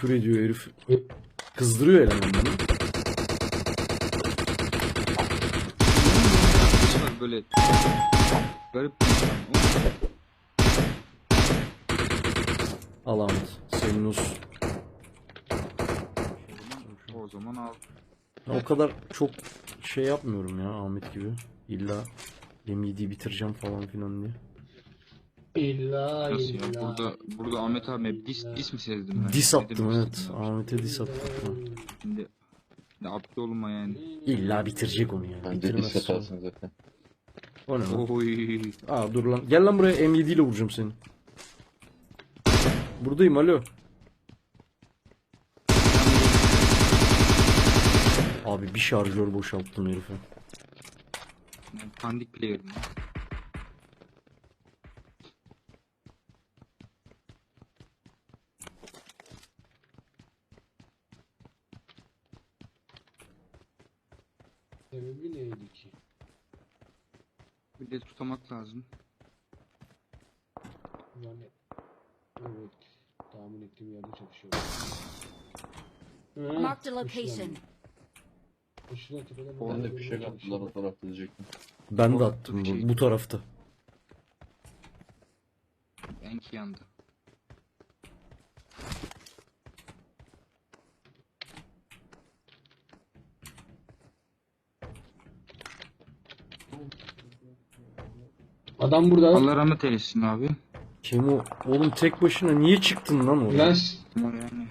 küfür ediyor herif. Kızdırıyor elemanları. Arkadaşlar böyle garip. Al Ahmet. Senin olsun. O zaman al. Ben o kadar çok şey yapmıyorum ya Ahmet gibi. İlla M7'yi bitireceğim falan filan diye. İlla Nasıl ya? illa. Burada, burada Ahmet abi dis, dis mi sezdim ben? Dis Ne attım demek evet. istedim abi? Ahmet'e dis attım. Şimdi ne abdi olma yani. İlla bitirecek onu yani. Bence Bitirmez lise sonra. kalsın zaten. O ne lan? Oy. Aa dur lan. Gel lan buraya M7 ile vuracağım seni. Buradayım alo. Abi bir şarjör boşalttım herife. Yani Pandik player'ım. ya. Sebebi neydi ki? Bir de tutamak lazım. Yani evet tahmin ettiğim yerde çalışıyor. Marked a location. Tepeden Ben de fişek attılar o tarafta diyecektim. Ben de attım bu, iyi. bu tarafta. Enki yandı. Adam burada. Allah rahmet eylesin abi. Kemo oğlum tek başına niye çıktın lan oraya? Ama yani.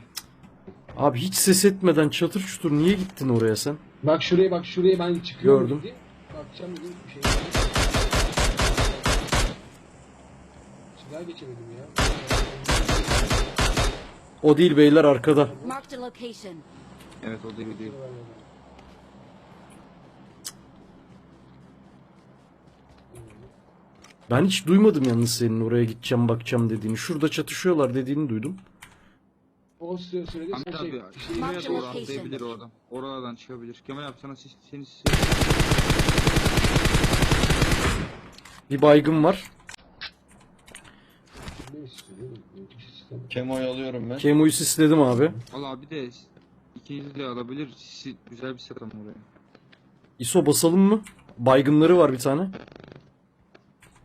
Abi hiç ses etmeden çatır çutur niye gittin oraya sen? Bak şuraya bak şuraya ben çıkıyorum. Gördüm. dedi. Bakacağım dedim bir şey. Silah geçemedim ya. O değil beyler arkada. Marked a location. Evet o değil değil. Ben hiç duymadım yalnız senin oraya gideceğim bakacağım dediğini. Şurada çatışıyorlar dediğini duydum. O süre sürede şey, abi şey Marked doğru location. atlayabilir o adam. Oralardan çıkabilir. Kemal abi sana sis, seni sis. Bir baygın var. ne istiyor? Kemo'yu alıyorum ben. Kemo'yu sisledim abi. Al abi de ikinizi de alabilir. Sisi, güzel bir set ama oraya. ISO basalım mı? Baygınları var bir tane.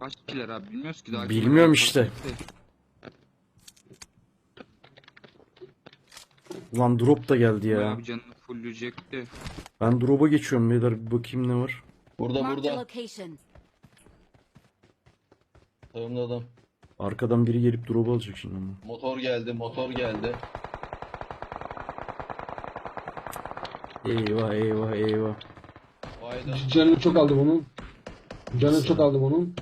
Kaç kişiler abi bilmiyoruz ki daha. Bilmiyorum işte. Ulan drop da geldi Ya. Abi canını fullleyecekti. Ben drop'a geçiyorum beyler bir bakayım ne var. Burada Marked a burada. location. Sağımda adam. Arkadan biri gelip drop'u alacak şimdi ama. Motor geldi motor geldi. Eyvah eyvah eyvah. Vayda. Canını çok aldım onun. Canını çok aldım onun.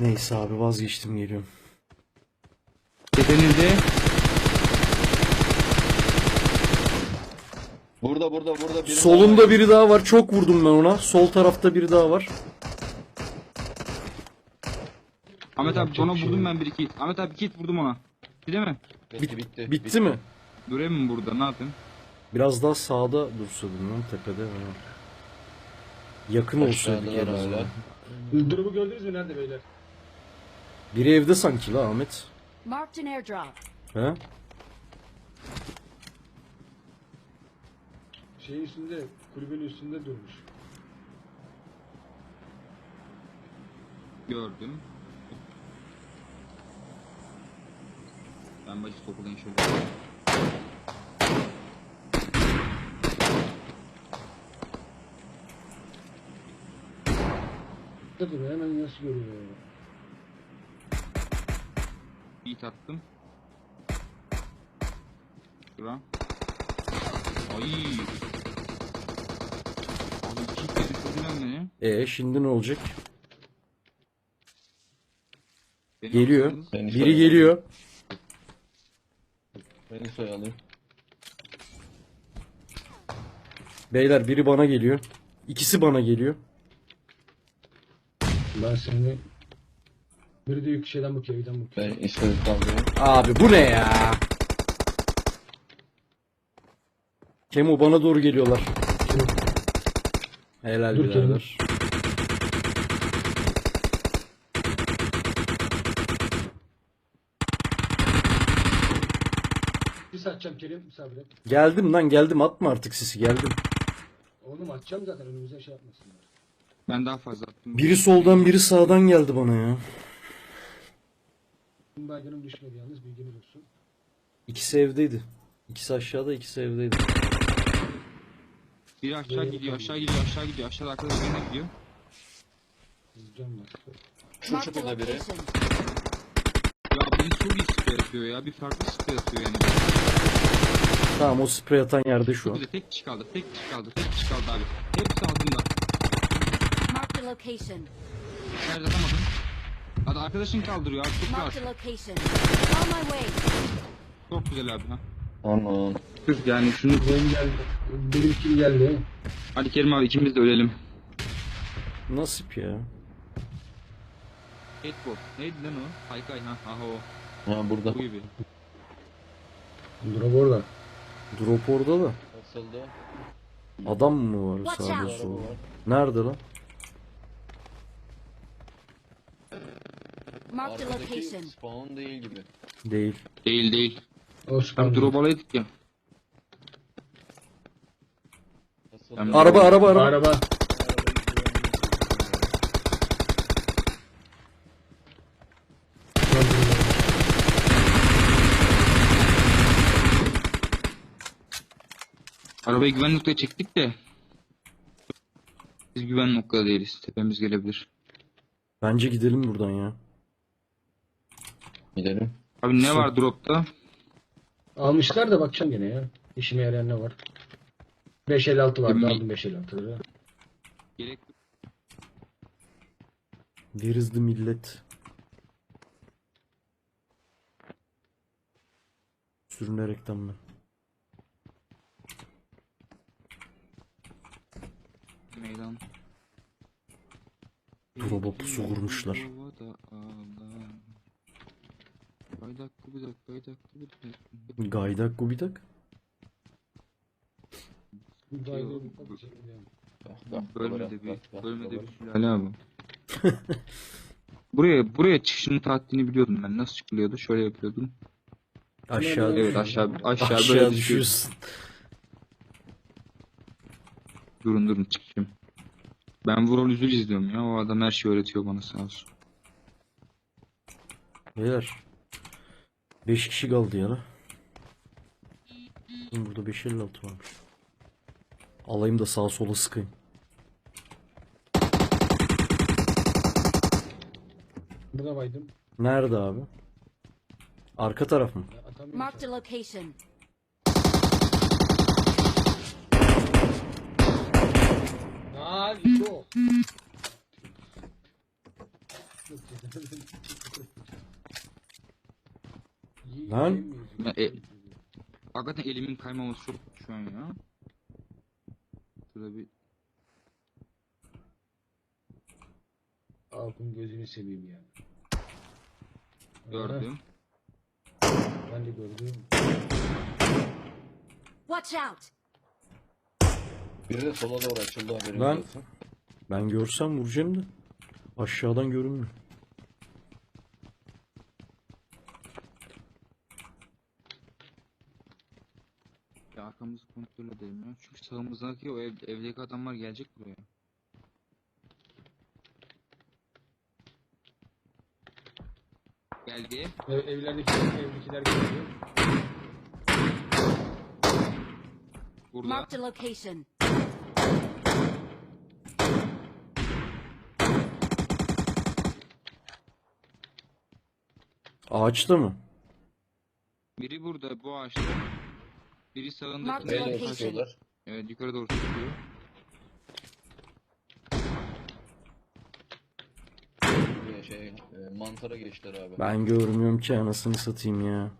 Neyse abi vazgeçtim geliyorum. Bedenildi. Burada burada burada. biri Solunda daha- biri daha var. Çok vurdum ben ona. Sol tarafta biri daha var. Ahmet abi Yapacak ona bir şey vurdum yok. ben bir iki. Ahmet abi iki hit vurdum ona. Değil mi? Bitti bitti. Bitti mi? Durayım mı burada ne yapayım? Biraz daha sağda dursaydın lan tepede. Ha. Yakın olsaydık Aşağıdalar en azından. hala. Durumu gördünüz mü nerede beyler? Biri evde sanki la Ahmet. Marked an airdrop. He? Şeyin üstünde, kulübenin üstünde durmuş. Gördüm. Ben bacı topulayım şöyle. Burada duruyor hemen nasıl görüyor ya? Hit attım. Şura. Ay. Abi iki hit yedi çözülen ne? E şimdi ne olacak? Beni Geliyor. Beni Biri geliyor. Beni soyalım. Beyler biri bana geliyor. İkisi bana geliyor. Ben seni... Biri de yük şeyden bakıyor, evden bakıyor. Ben istedim kaldırıyorum. Abi bu ne ya? Kemo bana doğru geliyorlar. Helal Dur Kemo. birader. atacağım Kerim sabret. Geldim lan geldim atma artık sisi geldim. Oğlum atacağım zaten önümüze şey yapmasınlar. Ben daha fazla attım. Biri soldan biri sağdan geldi bana ya. Benim baygınım düşmedi yalnız bilginiz olsun. İkisi evdeydi. İkisi aşağıda ikisi evdeydi. Biri aşağı gidiyor, aşağı gidiyor, aşağı gidiyor. Aşağıda arkadaş yerine gidiyor. Var. Şu çukurda biri. Ya beni çok iyi sprey atıyor ya. Bir farklı sprey atıyor yani. Tamam o sprey atan yerde şu an. Bir de tek kişi kaldı, tek kişi kaldı, tek kişi kaldı abi. Hepsi altında. Marked a location. Nerede atamadım. Hadi arkadaşın kaldırıyor abi, çok Marked location. On my way. Çok güzel abi ha. Aman. Dur yani şunu... Benim geldi. Benimki geldi. Hadi Kerim abi ikimiz de ölelim. Nasip ya. Hateball. Neydi lan o? Haykay ha. Aha o. Ha burada. Bu gibi. Drop orada. Drop orada da. Asıldı. Adam mı var Watch sağda out. Solda? Nerede lan? A Arkadaki location. spawn değil gibi. Değil. Değil değil. Osman. Abi drop alaydık ya. Tamam. Araba araba araba. Araba. Arabayı güven noktaya çektik de. Biz güven noktada değiliz. Tepemiz gelebilir. Bence gidelim buradan ya. Gidelim. Abi ne var dropta? Almışlar da bakacağım gene ya. İşime yarayan ne var? 556 vardı aldım 556'ları. Gerek Where is the millet? Sürünerekten ben. meydan. Drop'a pusu vurmuşlar. Baydak kubidak. Gaydak gubidak. Buradaydı. Bak bak. Bölmede bir, bölmede bir sülale abi. buraya, buraya çıkışının tahtini biliyordum ben. Nasıl çıkılıyordu? Şöyle yapıyordum. Aşağı Evet aşağı, aşağı, Aşağı böyle düşüyor. düşüyorsun. Durun durun çıkayım. Ben Vural Üzül izliyorum ya. O adam her şeyi öğretiyor bana sağ olsun. Beyler. 5 kişi kaldı ya. la. Oğlum Burada 556 varmış. Alayım da sağa sola sıkayım. Burada baydım. Nerede abi? Arka taraf mı? A an. location. Şu. Lan. Ya, e- Hakikaten elimin kaymaması çok şu an ya. Şurada bir Alkın gözünü seveyim ya. gördüm. Ben de gördüm. Watch out. Biri de sola doğru açıldı haberin Lan. olsun. Ben görsem vuracağım da. Aşağıdan görünmüyor. Sağımızdaki o ev, evdeki adamlar gelecek buraya. Geldi. Ev, evlerdeki evdekiler geliyor. Burada. Marked a location. Ağaçta mı? Biri burada bu ağaçta. Biri sağındaki. Mark the Beyler location. tutuyorlar. Evet yukarı doğru çıkıyor. Şey e, mantara geçtiler abi. Ben görmüyorum ki anasını satayım ya.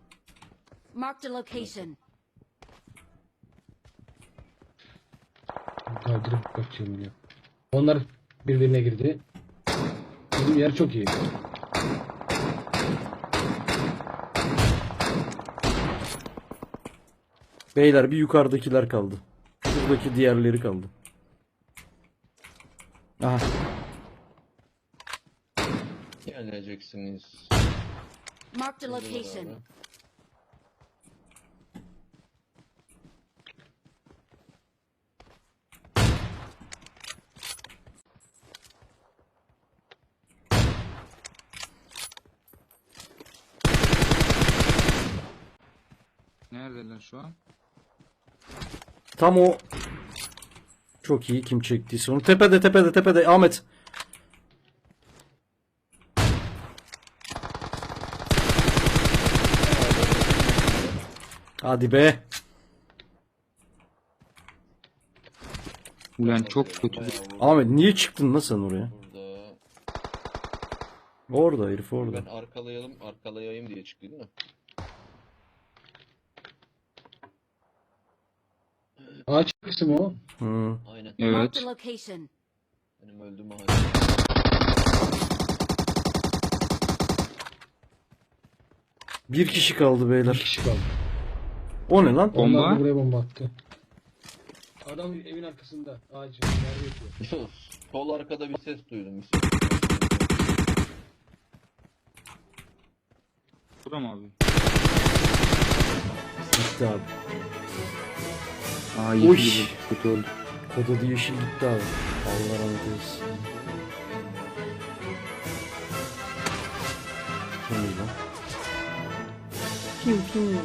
Marked a location. Kaldırıp bakıyorum ya. Onlar birbirine girdi. Bizim yer çok iyi. Beyler bir yukarıdakiler kaldı. Buradaki diğerleri kaldı. Aha. Geleceksiniz. Mark the location. Neredeler şu an? Tam o çok iyi kim çektiyse onu. Tepede tepede tepede Ahmet. Hadi be. Ulan çok kötü. Ahmet niye çıktın lan sen oraya? Burada. Orada herif orada. Ben arkalayalım, arkalayayım diye çıktı değil mi? Ağaç kısmı o. Hı. Aynen. Evet. location. Benim öldüğüm ağaç. Bir kişi kaldı Bir beyler. kişi kaldı. O ne lan? Bomba? Onlar da buraya bomba attı. Adam evin arkasında. Ağacın. Nerede yatıyor? Sol arkada bir ses duydum. Bir ses. Buram abi. Gitti abi. Aa Uy. yeşil kötü oldu. Kod adı yeşil gitti abi. Allah rahmet eylesin. Kim lan? Kim kim?